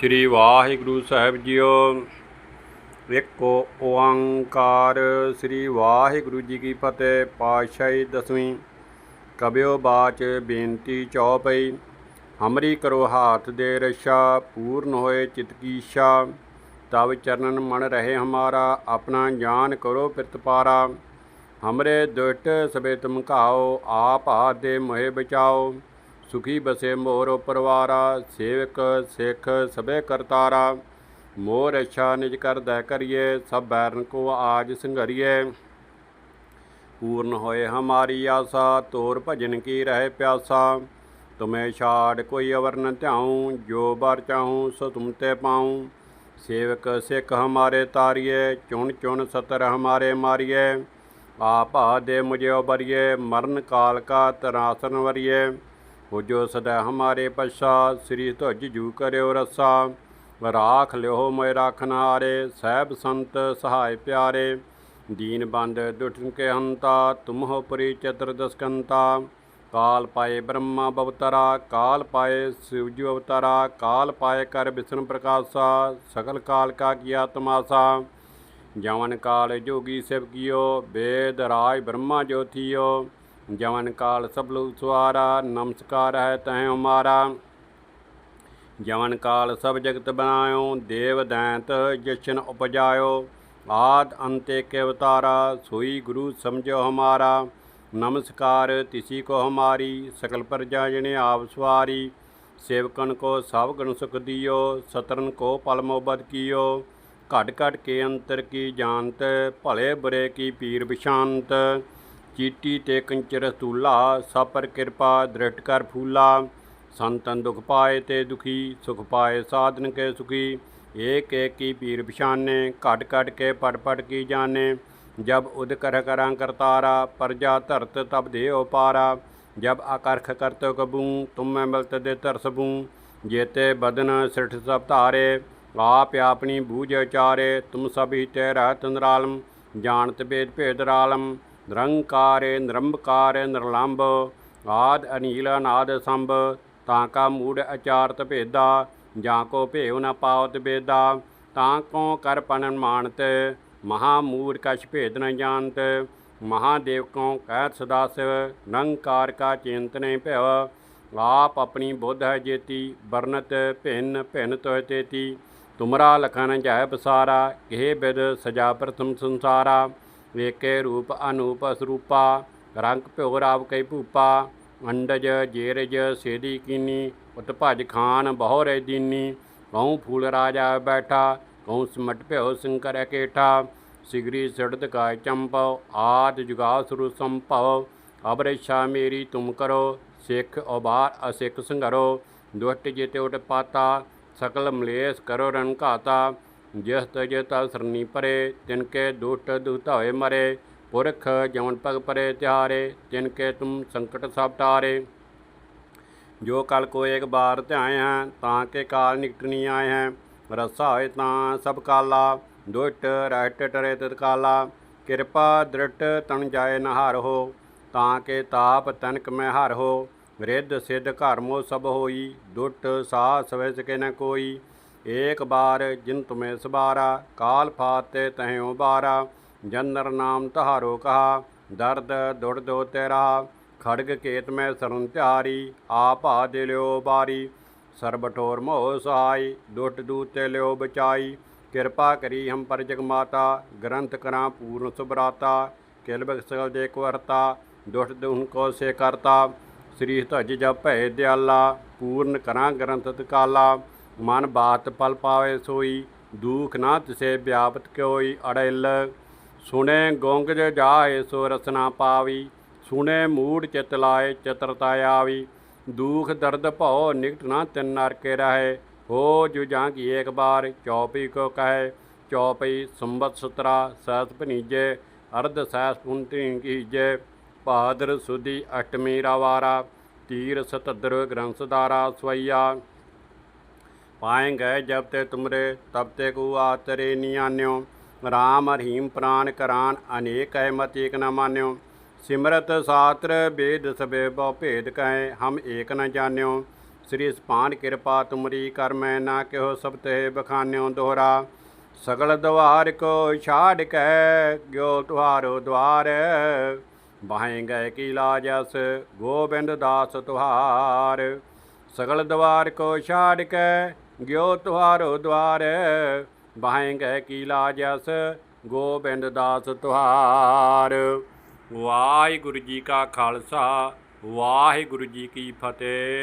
ਸ੍ਰੀ ਵਾਹਿਗੁਰੂ ਸਾਹਿਬ JIO. ਇੱਕ ਓੰਕਾਰ, ਸ੍ਰੀ ਵਾਹਿਗੁਰੂ ਜੀ ਕੀ ਫਤਿਹ, ਪਾਤਸ਼ਾਹੀ ਦਸਵੀਂ ਕਬਿਓ ਬਾਚ ਬੇਨਤੀ ਚੌਪਈ, ਹਮਰੀ ਕਰੋ ਹਾਥ ਦੇ ਰਸ਼ਾ ਪੂਰਨ ਹੋਏ ਚਿਤ ਕੀ ਇੱਛਾ, ਤਵ ਚਰਨਨ ਮਨ ਰਹੇ ਹਮਾਰਾ, ਆਪਣਾ ਜਾਨ ਕਰੋ ਪ੍ਰਤਪਾਰਾ ਹਮਰੇ ਦੁਸ਼ਟ ਸਬੇ ਤੁਮ ਘਾਓ ਆਪ ਹਾਥ ਦੇ ਮੋਹਿ ਬਚਾਓ। ਸੁਖੀ ਬਸੇ ਮੋਰ ਪਰਵਾਰਾ, ਸੇਵਕ ਸਿੱਖ ਸਭੇ ਕਰਤਾਰਾ। ਮੋਰ ਅੱਛਾ ਨਿਜ ਕਰਦਾ ਕਰੀਏ, ਸਭ ਬੈਰਨ ਕੋ ਆਜ ਸੰਘਰੀਏ। ਪੂਰਨ ਹੋਏ ਹਮਾਰੀ ਆਸਾ, ਤੋਰ ਭਜਨ ਕੀ ਰਹੇ ਪਿਆਸਾ। ਤੁਮੇ ਛਾੜ ਕੋਈ ਅਵਰ ਨ ਧਿਆਉ, ਜੋ ਬਰ ਚਾਹੂੰ ਸੋ ਤੁਮ ਤੇ ਪਾਉ। ਸੇਵਕ ਸਿੱਖ ਹਮਾਰੇ ਤਾਰੀਏ, ਚੁਣ ਚੁਣ ਸਤਰ ਹਮਾਰੇ ਮਾਰੀਏ। ਆਪਾ ਦੇ ਮੁਝੇ ਉਬਰੀਏ ਮਰਨ ਕਾਲ ਕਾ ਤਰਾਸਨ ਵਰੀਏ। ਹੋ ਜੋ ਸਦਾ ਹਮਾਰੇ ਪਛਾ ਸ੍ਰੀ ਧੁਜ ਜੂ ਕਰਿਓ ਰਸਾ। ਰਾਖ ਲਿਓ ਮੋਇ ਰਾਖਨ ਹਾਰੇ ਸਹਿਬ ਸੰਤ ਸਹਾਇ ਪਿਆਰੇ। ਦੀਨ ਬੰਦ ਦੁਠਨ ਕੇ ਹੰਤਾ, ਤੁਮ ਹੋ ਪਰੀ ਚਤੁਰ ਦਸਕੰਤਾ। ਕਾਲ ਪਾਏ ਬ੍ਰਹਮਾ ਬਵਤਰਾ, ਕਾਲ ਪਾਏ ਸ਼ਿਵਜੂ ਅਵਤਾਰਾ, ਕਾਲ ਪਾਏ ਕਰ ਵਿਸ਼ਨ ਪ੍ਰਕਾਸ਼ਾ ਸਕਲ ਕਾਲ ਕਾ ਕੀਆ ਤਮਾਸਾ। ਜਵਨ ਕਾਲ ਜੋਗੀ ਸਿਵ ਕੀਓ ਵੇਦ ਰਾਜ ਬ੍ਰਹਮਾ ਜੋਤੀਓ। ਜਵਨ ਕਾਲ ਸਭ ਲੋਕ ਨਮਸਕਾਰ ਹੈ ਤੈ ਹਮਾਰਾ ਜਵਨ ਕਾਲ ਸਭ ਜਗਤ ਬਨਾਇਓ ਦੇਵ ਦੈਂਤ ਜਸ਼ਨ ਉਪਜਾਇਓ। ਆਦ ਅੰਤੇ ਕੇ ਅਵਤਾਰਾ, ਸੋਈ ਗੁਰੂ ਸਮਝੋ ਹਮਾਰਾ। ਨਮਸਕਾਰ ਤਿਸੀ ਕੋ ਹਮਾਰੀ, ਸਕਲ ਪ੍ਰਜਾ ਜਨੇ ਆਪ ਸਵਾਰੀ ਸੇਵਕਨ ਕੋ ਸਭ ਗਣ ਸੁਖ ਦਿਓ, ਸਤਰਨ ਕੋ ਪਲ ਮੋਬਦ ਕੀਓ। ਘਟ ਘਟ ਕੇ ਅੰਤਰ ਕੀ ਜਾਣਤ, ਭਲੇ ਬੁਰੇ ਕੀ ਪੀਰ ਬਿਸ਼ਾਂਤ। ਚੀਟੀ ਤੇ ਕੰਚਰ ਸਤੂਲਾ ਸਭ ਕਿਰਪਾ ਦ੍ਰਿਟ ਕਰ ਫੂਲਾ। ਸੰਤਨ ਦੁਖ ਪਾਏ ਤੇ ਦੁਖੀ, ਸੁਖ ਪਾਏ ਸਾਧਨ ਕੇ ਸੁਖੀ। ਏਕ ਏਕ ਕੀ ਪੀਰ ਬਿਸ਼ਾਨੇ ਘਟ ਘਟ ਕੇ ਪਟ ਪਟ ਕੀ ਜਾਣੇ। ਜਬ ਉਦ ਕਰ ਕਰਾਂ ਕਰਤਾਰਾ, ਪਰਜਾ ਧਰਤ ਤਬ ਦੇਉ ਪਾਰਾ। ਜਬ ਆਕਰਖ ਕਰਤ ਕਬੂ, ਤੁਮ ਮੈਂ ਮਿਲਤ ਦੇ ਤਰਸਬੂ। ਜੇਤੇ ਬਦਨ ਸਿਰਠ ਸਭ ਧਾਰੇ, ਆਪ ਆਪਣੀ ਬੂਝ ਚਾਰੇ ਤੁਮ ਸਭ ਤੇ ਰਹਿਤ ਨਿਰਾਲਮ, ਜਾਣਤ ਭੇਦ ਭੇਦ ਰਾਲਮ। ਨਿਰੰਕਾਰੇ ਨਿਰੰਬਕਾਰੇ ਨਿਰਲੰਭ ਆਦ ਅਨੀਲ ਅਨਾਦ ਸੰਭ, ਤਾਂ ਕਾ ਮੂੜ ਅਚਾਰਤ ਭੇਦਾ, ਜਾਂ ਕੋ ਭੇਵ ਨ ਪਾਵਤ ਬੇਦਾ, ਤਾਂ ਕੋ ਕਰ ਪਨਨ ਮਾਨਤ, ਮਹਾ ਮੂੜ ਕਛ ਭੇਦ ਨ ਜਾਣਤ ਮਹਾਦੇਵ ਕੋ ਕਹਿ ਸਦਾ ਸਿਵ, ਨਿਰੰਕਾਰ ਕਾ ਚਿੰਤ ਨਹੀਂ ਆਪ ਆਪਣੀ ਬੁੱਧ ਹੈ ਜੇਤੀ, ਵਰਨਤ ਭਿੰਨ ਭਿੰਨ ਤੋਇ ਤੇਤੀ, ਤੁਮਰਾ ਲਖਨ ਜੈ ਬਸਾਰਾ ਇਹ ਬਿਦ ਸਜਾ ਪ੍ਰਥਮ ਸੰਸਾਰਾ। ਵੇਕੇ ਰੂਪ ਅਨੂਪ ਸਰੂਪਾ, ਰੰਗ ਭਿਓ ਰਾਵ ਕੈ ਭੂਪਾ, ਅੰਡਜ ਜੇਰਜ ਸੇਦੀ ਕੀਨੀ, ਉਤ ਭਜ ਖਾਨ ਬਹੁ ਰੇ ਦੀਨੀ ਕਉ ਫੂਲ ਰਾਜਾ ਬੈਠਾ ਕਉ ਸਿਮਟ ਭਿਓ ਸੰਕਰ ਕੇਠਾ, ਸਿਗਰੀ ਸੜਦ ਕਾਇ ਚੰਪਉ ਆਦ ਜੁਗਾ ਸੁਰੂ ਸੰਭਵ ਅਬ ਮੇਰੀ ਤੁਮ ਕਰੋ, ਸਿੱਖ ਉਬਾਰ ਅਸਿੱਖ ਸੰਘਰੋ, ਦੁਸ਼ਟ ਜਿਤੇ ਉਟ ਪਾਤਾ, ਸਕਲ ਮਲੇਸ਼ ਕਰੋ ਰਨ ਘਾਤਾ ਜਿਸ ਤਜ ਤਲ ਸਰਨੀ ਪਰੇ, ਤਿਨ ਕੇ ਦੁਸ਼ਟ ਦੁਤਾਏ ਮਰੇ, ਪੁਰਖ ਜਵਨ ਪਗ ਪਰੇ ਤਿਹਾਰੇ ਤਿਨ ਕੇ ਤੁਮ ਸੰਕਟ ਸਭ ਟਾਰੇ। ਜੋ ਕਲ ਕੋ ਇੱਕ ਬਾਰ ਧਿਆਏ ਹੈ, ਤਾਂ ਕੇ ਕਾਲ ਨਿਕਟਨੀ ਆਏ ਹੈ। ਰਸਾ ਹੋਏ ਤਾਂ ਸਭ ਕਾਲਾ, ਦੁਸ਼ਟ ਰਹਿਟ ਟਰੇ ਤਤ ਕਾਲਾ। ਕਿਰਪਾ ਦ੍ਰਿਟ ਤਨ ਜਾਏ ਨਹਾਰ ਹੋ, ਤਾਂ ਕੇ ਤਾਪ ਤਨਕ ਮੈਂ ਹਰ ਹੋ। ਰਿੱਧ ਸਿੱਧ ਘਰ ਮੋ ਸਭ ਹੋਈ ਦੁੱਟ ਸਾਹ ਸਵੇ ਸਕੇ ਨ ਕੋਈ। ਏਕ ਬਾਰ ਜਿਨ ਤੁਮੇ ਸਬਾਰਾ, ਕਾਲ ਫਾਤੇ ਤਹਿਓ ਬਾਰਾ, ਜਨਰ ਨਾਮ ਤਹਾਰੋ ਕਹਾ, ਦਰਦ ਦੁੜ ਦੋ ਤੇਰਾ, ਖੜਗ ਕੇਤ ਮੈਂ ਸਰਨ ਤਿਆਰੀ ਆਪਾ ਦੇ ਲਿਓ ਬਾਰੀ ਸਰਬ ਠੋਰ ਮੋਹ ਸਹਾਈ, ਦੁੱਟ ਦੂਤ ਲਿਓ ਬਚਾਈ, ਕਿਰਪਾ ਕਰੀ ਹਮ ਪਰ ਜਗ ਮਾਤਾ, ਗ੍ਰੰਥ ਕਰਾਂ ਪੂਰਨ ਸੁਭਰਾਤਾ, ਕਿਲ ਬਖਸਲ ਦੇ ਕੁਰਤਾ ਦੁष्ट ਦੁਨ ਕੋ ਸੇ ਕਰਤਾ, ਸ੍ਰੀ ਧਜ ਜਪ ਭੈ ਦਿਆਲਾ, ਪੂਰਨ ਕਰਾਂ ਗ੍ਰੰਥ ਤਕਾਲਾ ਮਨ ਬਾਤ ਪਲ ਪਾਵੇ ਸੋਈ, ਦੂਖ ਨਾ ਤਿਸੇ ਵਿਆਪਤ ਕੋਈ ਅੜਿਲ। ਸੁਣੇ ਗੋਂਗਜ ਜਾਏ ਸੋ ਰਸਨਾ ਪਾਵੀ, ਸੁਣੇ ਮੂੜ ਚਿਤ ਲਾਏ ਚਤਰਤਾ ਆਵੀ। ਦੁਖ ਦਰਦ ਭਉ ਨਿਕਟ ਨਾ ਤਿਨ ਨਰ ਕੇ ਰਹੇ, ਹੋ ਜੁ ਜਾਂ ਕੀ ਏਕ ਬਾਰ, ਚੌਪੀ ਕੋ ਕਹੇ ਚੌਪਈ ਸੰਬਤ ਸਤਰਾ ਸਹਿਸ ਭਨੀਜੇ ਅਰਧ ਸਹਿਸ ਪੁੰਤੀ ਕੀਜੇ ਭਾਦਰ ਸੁਦੀ ਅਸ਼ਟਮੀ ਰਾਵਾਰਾ, ਤੀਰ ਸਤਦਰ ਗ੍ਰੰਥਦਾਰਾ ਸਵਈਆ। ਪਾਏ ਗਏ ਜਬ ਤੇ ਤੁਮਰੇ, ਤਬ ਤੇ ਕੋ ਆਤਰੇ ਨਿਆਨਿਓ ਰਾਮ ਰਹੀਮ ਪ੍ਰਾਨ ਕਰਾਨ ਅਨੇਕ ਹੈ ਮਤ ਏਕ ਨ ਮਾਨਿਓ। ਸਿਮਰਤ ਸਾਤਰ ਬੇਦ ਸਬੇ ਬਹੁ ਭੇਦ ਕਹੈ, ਹਮ ਏਕ ਨ ਜਾਣਿਓ। ਸ੍ਰੀ ਸਪਾਨ ਕਿਰਪਾ ਤੁਮਰੀ ਕਰ ਮੈਂ ਨਾ ਕਿਹੋ ਸਭ ਤੇ ਬਖਾਨਿਓ ਦੋਹਰਾ। ਸਗਲ ਦਵਾਰ ਕੋ ਛਾੜ ਕੈ, ਗਿਓ ਤੁਹਾਰੋ ਦਵਾਰ। ਬਾਹੇ ਗਏ ਕੀ ਲਾਜਸ ਗੋਬਿੰਦ ਦਾਸ ਤੁਹਾਰ। ਸਗਲ ਦਵਾਰ ਕੋ ਛਾੜ ਕੈ ਗਿਓ ਤੁਹਾਰੋ ਦਵਾਰ ਬਾਹੇ ਗਏ ਕੀ ਲਾਜਸ ਗੋਬਿੰਦ ਦਾਸ ਤੁਹਾਰ। ਵਾਹਿਗੁਰੂ ਜੀ ਕਾ ਖਾਲਸਾ, ਵਾਹਿਗੁਰੂ ਜੀ ਕੀ ਫਤਿਹ।